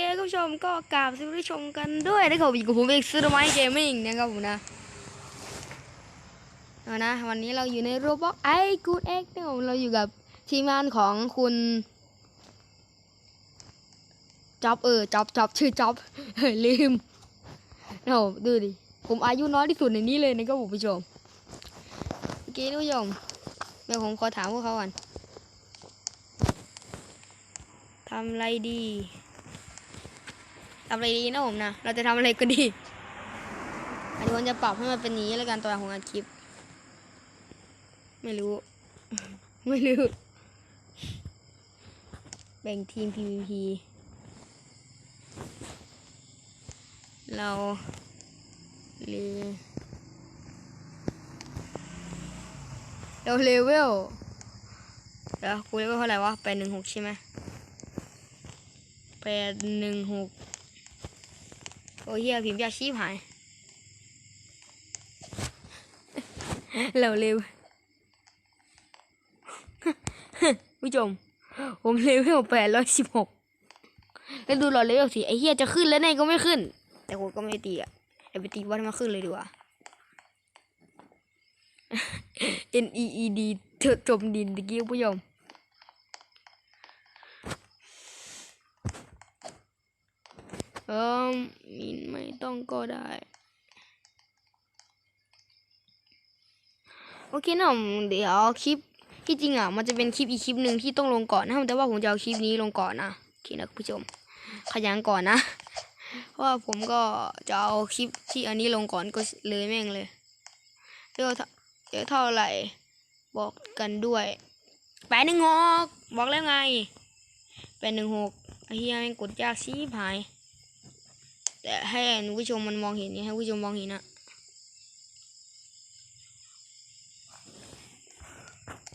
คุณผู้ชมก็กราบสวัสดีชมกันด้วยนะครับอยู่กับผมเอกซ์ดไมเกมมิ่งนะครับผมนะเอานะวันนี้เราอยู่ในโรบอทไอกูดเอ็กนะครับผมเราอยู่กับทีมงานของคุณจ็อบเออจ็อบจ็อบชื่อจ็อบเฮ้ยลืมโอ้ดูดิผมอายุน้อยที่สุดในนี้เลยนะครับผมผู้ชมเมื่อกี้ท่านผู้ชมเดี๋ยวผมขอถามพวกเขาก่อนทำไรดี ทำอะไรดีนะผมนะ เราจะทำอะไรก็ดีอันนี้จะปรับให้มันเป็นนี้แล้วกันตัวของอัดคลิป ไม่รู้ ไม่รู้ แบ่งทีม PVP เราเลเราเลเวลเดี๋ยวกูเลเวลเท่าไหร่วะแปดหนึ่งหกใช่ไหมแปดหนึ่งหก อ้ยเฮียพิมพ์ยาชีพหายเราเร็วผู้ชม ผมเลเวลแปดร้อยสิบหกแล้วดูหลอดเลเวลสิไอเฮียจะขึ้นแล้วไงก็ไม่ขึ้น แต่กูก็ไม่ตีอะไอไปตีวัดมาขึ้นเลยดีกว่า N E E D จมดินตะกี้ผู้ชม เออมินไม่ต้องก็ได้ โอเคนะเดี๋ยวคลิปที่จริงอะมันจะเป็นคลิปอีกคลิปหนึ่งที่ต้องลงก่อนนะแต่ว่าผมจะเอาคลิปนี้ลงก่อนนะโอเคนะคุณผู้ชม ขยันก่อนนะเพราะว่าผมก็จะเอาคลิปที่อันนี้ลงก่อนก็เลยแม่งเลยเดี๋ยวเท่าเดี๋ยวเท่าไหร่บอกกันด้วยแปดหนึ่งหกบอกแล้วไงแปดหนึ่งหกไอ้เฮียแม่งกดยากชีพหาย แต่ให้คุณผู้ชมมันมองเห็นนี่ให้ผู้ชมมองเห็นนะ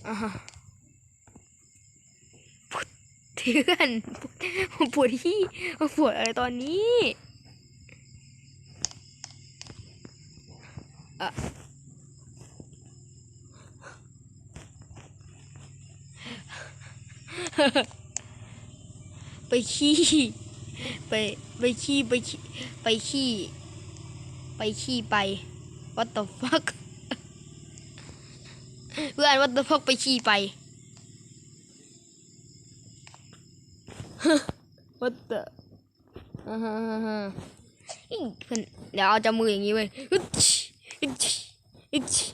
อ่าฮะปวดเถื่อนปวดปวดที่ปวดอะไรตอนนี้อะไปขี้ ไปไปขี้ไปขี้ไปขี้ไปขี้ไป what the fuck เพื่อน what the fuck ไปขี้ไป what the อ่าฮะอ่าฮะอิ๊งเพื่อนเดี๋ยวเอาจมืออย่างนี้เว้ยอึ๊ดชิอึ๊ดชิอึ๊ดชิ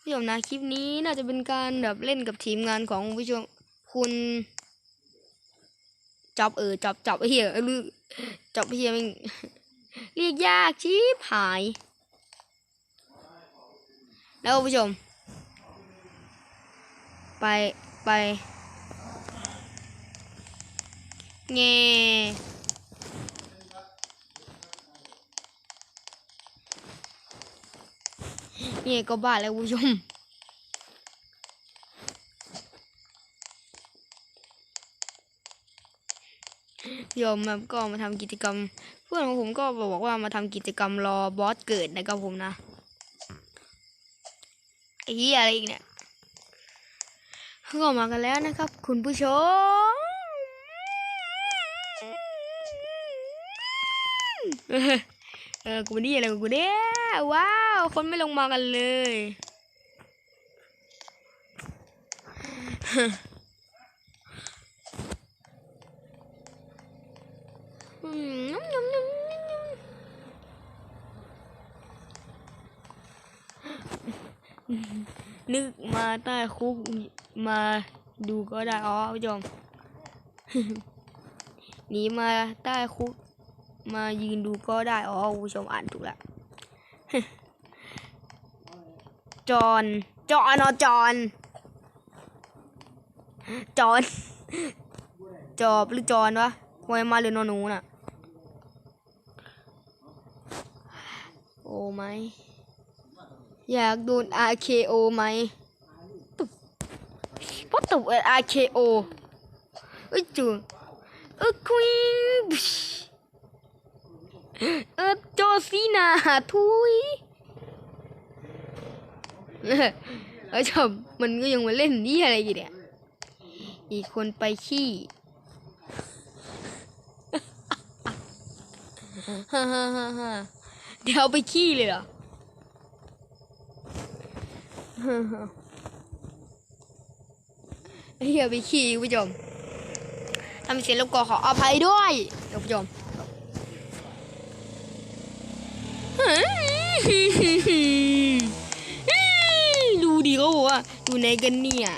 ผู้ชมนะคลิปนี้น่าจะเป็นการแบบเล่นกับทีมงานของผู้ชมคุณ จับเออจับจับไอ้เหี้ยเออลือจับไอ้เหี้ยมันเรียกยากชิบหาย แล้วผู้ชม ไปไปเงเงก็บ้าแล้วผู้ชม โยมแบบก็มาทำกิจกรรม เพื่อนของผมก็บอกว่ามาทำกิจกรรมรอบอสเกิดนะครับผมนะไอ้เหี้ยอะไรอีกเนี่ยก็มากันแล้วนะครับ คุณผู้ชมเออกูนี่อะไรกูเนี่ยว้าว คนไม่ลงมากันเลย อืม นึกมาใต้คุกมาดูก็ได้อ๋อผู้ชมหนีมาใต้คุก มายืนดูก็ได้อ๋อผู้ชมอ่านถูกละจอนจอนอจอนจอนจอบหรือจอนวะมวยมาหรือนอนูน่ะ โอ้ไหม อยากโดน RKO ไหมตุ๊บพราะตุบ RKO เอ้ยจูเออควีนเออโจซีนาทุยเออชอบมันก็ยังมาเล่นนี่อะไรอยู่เนี่ย อีกคนไปขี้ฮ่าฮ่าฮ่าฮ่า เดี๋ยวไปขี้เลยเหรอฮ่าฮ่าเฮียไปขี้คุณผู้ชมทำเสียงรบกวนขออภัยด้วยคุณผู้ชมดูดิเขาบอกว่าอยู่ไหนกันเนี่ย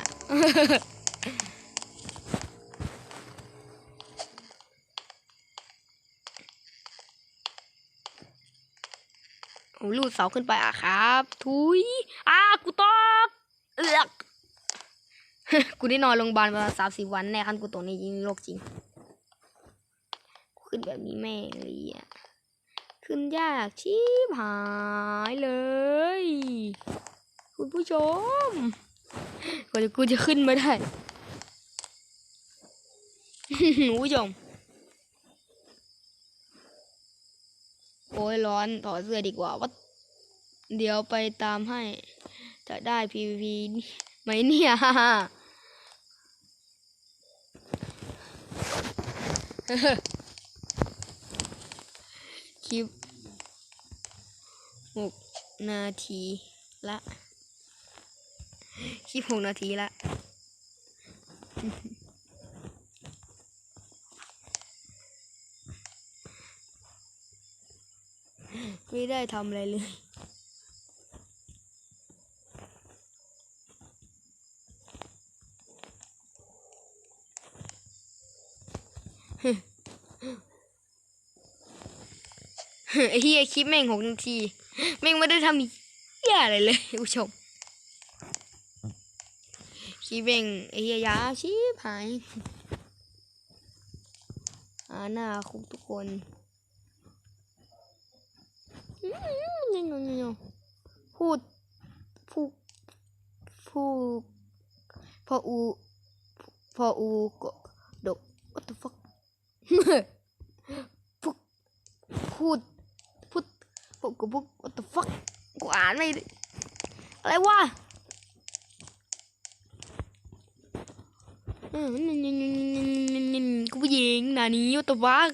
ลูดเสาขึ้นไปอะครับ ทุยอ้ากูตกเอือกกูได้นอนโรงพยาบาลมาสามสี่วันแน่คันกูตกนี่ยิงโรคจริง ขึ้นแบบนี้แม่งเลยอะขึ้นยากชิบหายเลย คุณผู้ชมกว่าจะกูจะขึ้นมาได้คุณผู้ชมโอ้ยร้อนถอดเสื้อดีกว่าว่า เดี๋ยวไปตามให้ จะได้ PVP ไหมเนี่ย คลิปหกนาทีละคลิปหกนาทีละไม่ได้ทำอะไรเลย ไอ้เฮียคลิปแม่งหกนาที แม่งไม่ได้ทำเฮียอะไรเลยผู้ชมคลิปแม่งไอ้เฮียยาวชิบหายหาหน้าคุกทุกคนอืมพูดพูดพูดพออูพออูก็ดก what the fuck พูดพูดพู ดพูดกูพูด what the fuck กูอ่านไม่ได้อะไรวะอืมกูผู้หญิงนานี้ what the fuck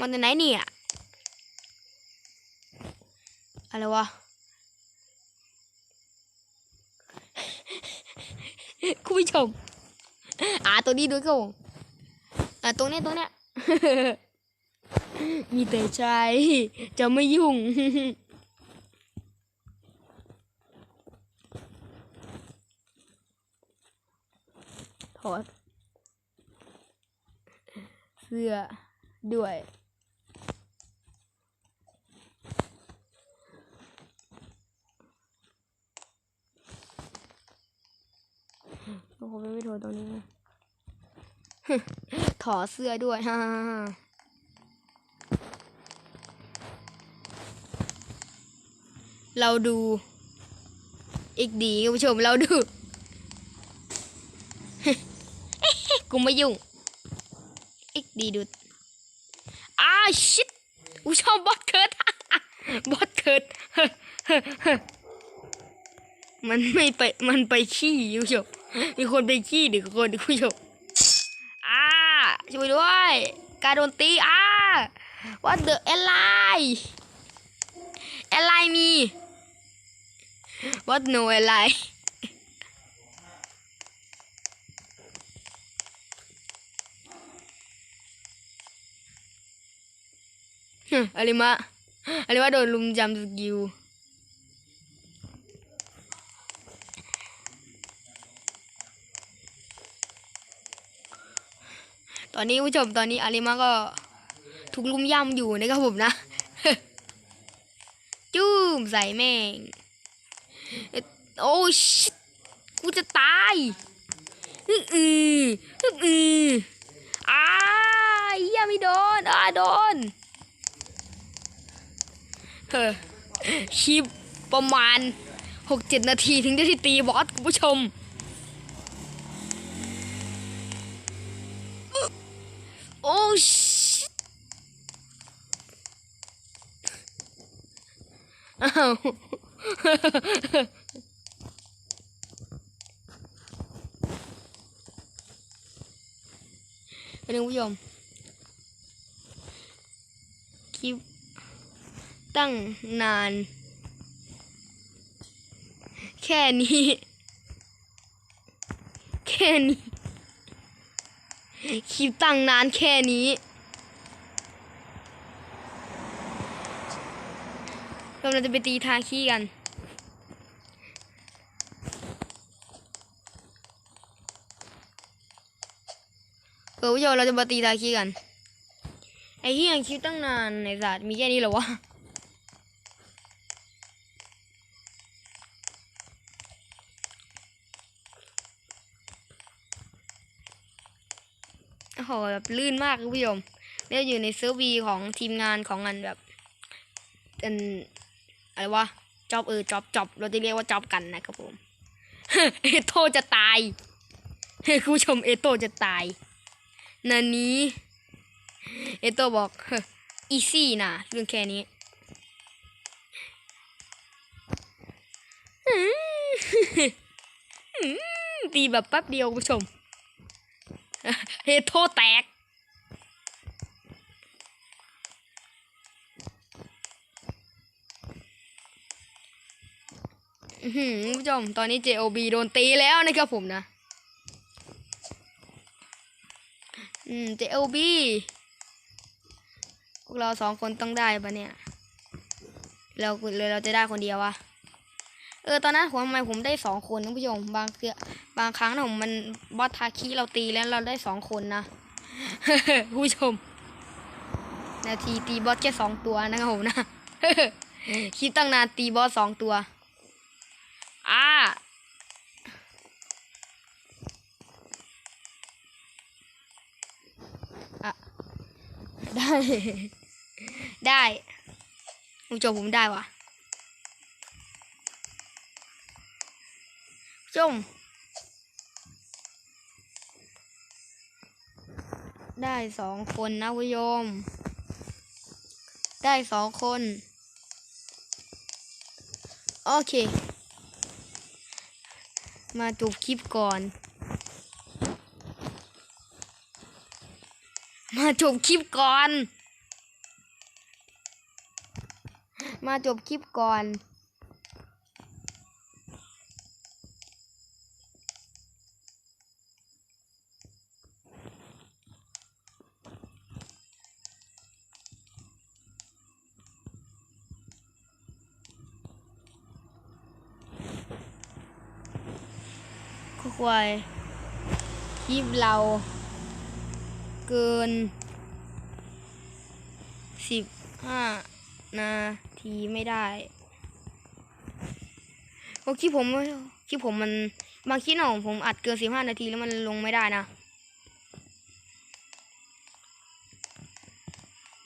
มันจาไหนเนี่ยอะไรวะคุณผู้ชมอ่าตัวนี้ดูเขาอ่าตรงเนี้ยตรงเนี้ย มีแต่ใจจะไม่ยุ่ง ถอด เสื้อด้วยโอ้โหไม่โทรตรงนี้ ถอดเสื้อด้วยฮ่า เราดู อีกดีคุณผู้ชมเราดูกูไม่ยุ่งอีกดีดูอ้าชิตกูชอบบอสเคิร์ดบอสเคิร์ดมันไม่ไปมันไปขี้คุณผู้ชมมีคนไปขี้หนึ่งคนคุณผู้ชมอ้าช่วยด้วย การโดนตีอ้า what the แอลไลแอลไลมี what no อลไลอะไรมะอะไรวะโดนลุมจำสกิลตอนนี้ผู้ชมตอนนี้อาริมาก็ถูกลุมย่ำอยู่นะครับผมนะ จุ้มใส่แม่ง โอ้ชิกูจะตายอืออืออืออืออ้ายเหี้ยไม่โดนอ่าโดนเฮ้อคลิปประมาณหกเจ็ดนาทีถึงจะที่ตีบอสคุณผู้ชมโอ้ชิต อ้าวเป็นผู้ชมคลิปตั้งนาน แค่นี้ แค่นี้ คลิปตั้งนานแค่นี้ เราจะไปตีทาขี้กัน เออผู้ชมเราจะมาตีทาขี้กัน ไอ้ที่ยังคลิปตั้งนานในสัตว์มีแค่นี้เหรอวะโอ้โหแบบลื่นมากคุณผู้ชมเนี่ยอยู่ในเซิร์ฟวีของทีมงานของงานแบบเป็น อะไรวะจอบเออจอบจอบเราจะเรียกว่าจอบกันนะครับผมเอโตจะตายคุณผู้ชมเอโตจะตายนันนี้ เอโตบอกอีซี่นะเรื่องแค่นี้ตีแบบแป๊บเดียวคุณผู้ชมเฮโทแตก หือคุณผู้ชมตอนนี้ JOB โดนตีแล้วนะครับผมนะอืม JOB พวกเราสองคนต้องได้ปะเนี่ย เราเลยเราจะได้คนเดียววะเออตอนนั้นผมทำไมผมได้สองคนคุณผู้ชมบางเกือบางครั้งนะผมมันบอสทาคิเราตีแล้วเราได้สองคนนะผู้ชม นาทีตีบอสแค่สองตัวนะครับผมนะคิดตั้งนานตีบอสสองตัว อ่า อะ ได้ผู้ชมผมได้วะจมได้สองคนนะคุณผู้ชมได้สองคน โอเค มาจบคลิปก่อน มา จบคลิปก่อน มาจบคลิปก่อนควายคลิปเรา เกินสิบห้านาทีไม่ได้เพราะคลิปผมคลิปผมมันบางคลิปของผมอัดเกินสิบห้านาทีแล้วมันลงไม่ได้นะ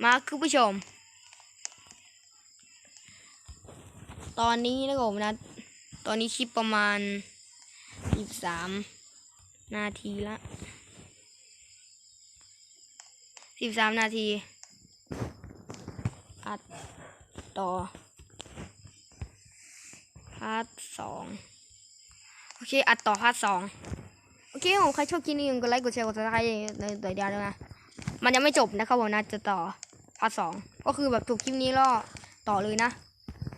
มาคุณผู้ชม ตอนนี้นะครับผมนะ ตอนนี้คลิปประมาณสิบสามนาทีละ สิบสามนาที อัดต่อ พาร์ทสองโอเค อัดต่อพาร์ทสองโอเคผมใครชอบคลิปนี้กดไลค์กดแชร์กดซับสไครต์ในตัวเดียวด้วยนะมันยังไม่จบนะครับผมนะจะต่อพาร์ทสองก็คือแบบถูกคลิปนี้ล่อต่อเลยนะ